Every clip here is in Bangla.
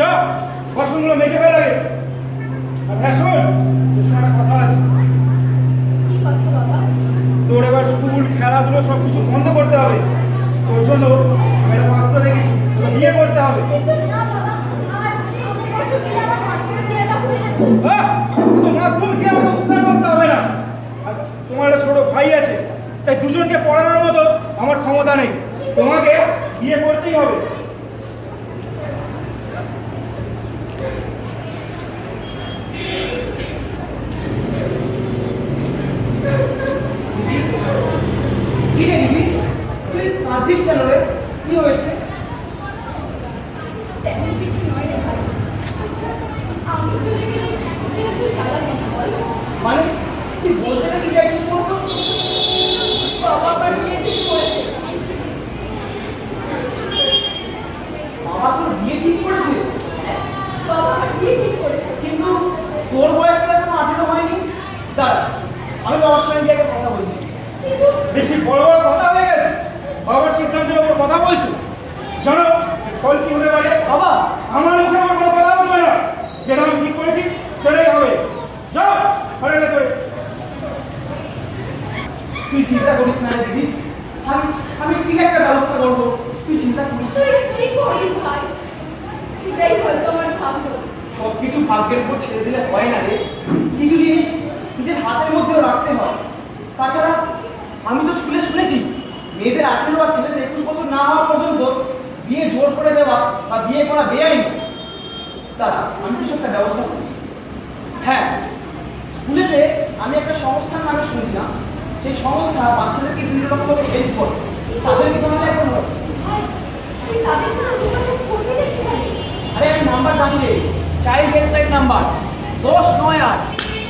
চ বাসনগুলো মেজে ফেলে লাগে আর হ্যাঁ শোন তোর সঙ্গে কথা আছে। তোর এবার স্কুল খেলাধুলো সব কিছু বন্ধ করতে হবে। তোর জন্য আমি একটা পাত্র দেখেছি বিয়ে করতে হবে। হয়ে মাধ্যমিক আমাকে উদ্ধার করতে হবে না। তোমার একটা ছোট ভাই আছে তাই দুজনকে পড়ানোর মতো আমার ক্ষমতা নেই। তোমাকে বিয়ে করতেই হবে কি রে দিদি তুই কাঁদছিস কেন রে? কি হয়েছে? আচ্ছা কি মানে তুই বলতে না কি চাইছিস বলতো বাবা বিয়ে ঠিক করেছে। বাবা তোর বিয়ে ঠিক করেছে? বাবা আমার বিয়ে ঠিক করেছে। কিন্তু তোর বয়স তো এখনও আঠেরো হয়নি। দাঁড়া আমি বাবার সঙ্গে একটা কথা বলছি। বেশি বড় বড় কথা হয়ে গেছে বাবার সিদ্ধান্তের উপর কথা বলছো? জানো ফল কি হতে পারে বাবা আমার মুখে আমার কোনো কথা বলবে না। যেটা আমি ঠিক করেছি সেটাই হবে। যাও ঘরে ভেতরে। তুই চিন্তা করিস না রে দিদি। আমি আমি ঠিক একটা ব্যবস্থা করব। তুই চিন্তা করিস না। তুই তুই করি ভাই। এটাই হয়তো আমার ভাগ্য। সব কিছু ভাগ্যের উপর ছেড়ে দিলে হয় না রে। কিছু জিনিস নিজের হাতের মধ্যেও রাখতে হয়। তাছাড়া আমি তো স্কুলে শুনেছি মেয়েদের আঠেরো আর ছেলেদের একুশ বছর না হওয়া পর্যন্ত বিয়ে জোর করে দেওয়া বা বিয়ে করা বেআইনি। তারা আমি কিছু একটা ব্যবস্থা করছি। হ্যাঁ স্কুলেতে আমি একটা সংস্থার নামে শুনেছিলাম। সেই সংস্থা বাচ্চাদেরকে বিভিন্ন রকমভাবে হেল্প করে। তাদের বিধানে এখন আরে আমি নাম্বার জানি রে। Child helpline number. দশ নয় আট।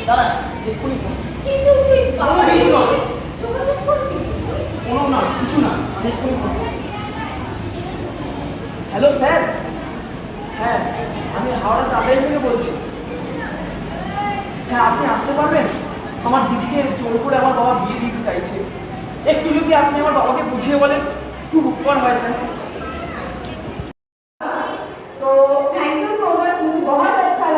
দাঁড়া এক্ষুনি ফোন কিন্তু হ্যালো স্যার হ্যাঁ আমি হাওড়া চাঁদাই থেকে বলছি। হ্যাঁ আপনি আসতে পারবেন? আমার দিদিকে জোর করে আমার বাবা বিয়ে দিতে চাইছে। একটু যদি আপনি আমার বাবাকে বুঝিয়ে বলেন, খুব উপকার হয় স্যার बहुत अच्छा